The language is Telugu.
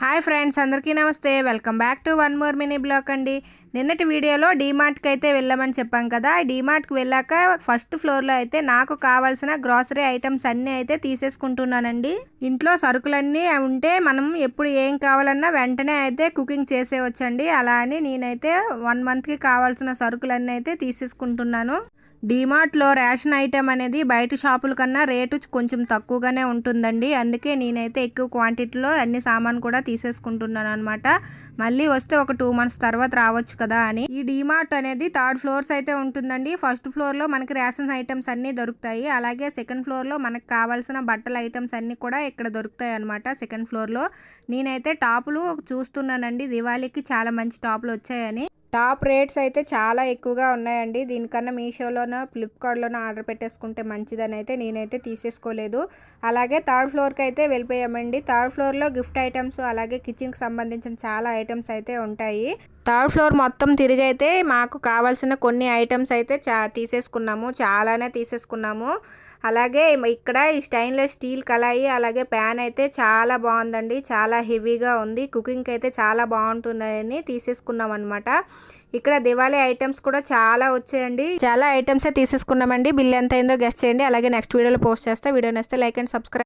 హాయ్ ఫ్రెండ్స్ అందరికీ నమస్తే. Welcome back to one more mini vlog అండి. నిన్నటి వీడియోలో డీమార్ట్కి అయితే వెళ్ళామని చెప్పాం కదా. డీమార్ట్కి వెళ్ళాక ఫస్ట్ ఫ్లోర్లో అయితే నాకు కావాల్సిన గ్రాసరీ ఐటమ్స్ అన్నీ అయితే తీసేసుకుంటున్నానండి. ఇంట్లో సరుకులన్నీ ఉంటే మనం ఎప్పుడు ఏం కావాలన్నా వెంటనే అయితే కుకింగ్ చేసేవచ్చండి అలా అని నేనైతే వన్ మంత్కి కావాల్సిన సరుకులన్నీ అయితే తీసేసుకుంటున్నాను. డీమార్ట్లో రేషన్ ఐటెం అనేది బయట షాపుల కన్నా రేటు కొంచెం తక్కువగానే ఉంటుందండి. అందుకే నేనైతే ఎక్కువ క్వాంటిటీలో అన్ని సామాన్ కూడా తీసేసుకుంటున్నాను అనమాట మళ్ళీ వస్తే ఒక టూ మంత్స్ తర్వాత రావచ్చు కదా అని. ఈ డీమార్ట్ అనేది థర్డ్ ఫ్లోర్స్ అయితే ఉంటుందండి. ఫస్ట్ ఫ్లోర్లో మనకి రేషన్ ఐటమ్స్ అన్నీ దొరుకుతాయి. అలాగే సెకండ్ ఫ్లోర్లో మనకు కావాల్సిన బట్టల ఐటమ్స్ అన్నీ కూడా ఇక్కడ దొరుకుతాయి అనమాట సెకండ్ ఫ్లోర్లో. నేనైతే టాపులు చూస్తున్నానండి. దివాళీకి చాలా మంచి టాపులు వచ్చాయని. టాప్ రేట్స్ అయితే చాలా ఎక్కువగా ఉన్నాయండి. దీనికన్నా మీషోలోనో ఫ్లిప్కార్ట్లోనో ఆర్డర్ పెట్టేసుకుంటే మంచిదని అయితే నేనైతే తీసేసుకోలేదు. అలాగే థర్డ్ ఫ్లోర్కి అయితే వెళ్ళిపోయామండి. థర్డ్ ఫ్లోర్లో గిఫ్ట్ ఐటమ్స్ అలాగే కిచెన్కి సంబంధించిన చాలా ఐటమ్స్ అయితే ఉంటాయి. థర్డ్ ఫ్లోర్ మొత్తం తిరిగైతే మాకు కావాల్సిన కొన్ని ఐటమ్స్ అయితే చా తీసేసుకున్నాము. చాలానే తీసేసుకున్నాము. అలాగే ఇక్కడ ఈ స్టెయిన్లెస్ స్టీల్ కళాయి అలాగే ప్యాన్ అయితే చాలా బాగుందండి. చాలా హెవీగా ఉంది. కుకింగ్కి అయితే చాలా బాగుంటుందని తీసేసుకున్నాం అనమాట ఇక్కడ దివాళీ ఐటమ్స్ కూడా చాలా వచ్చాయండి. చాలా ఐటమ్సే తీసేసుకున్నామండి. బిల్ ఎంత అయిందో గెస్ట్ చేయండి. అలాగే నెక్స్ట్ వీడియోలో పోస్ట్ చేస్తే. వీడియో నచ్చితే లైక్ అండ్ సబ్స్క్రైబ్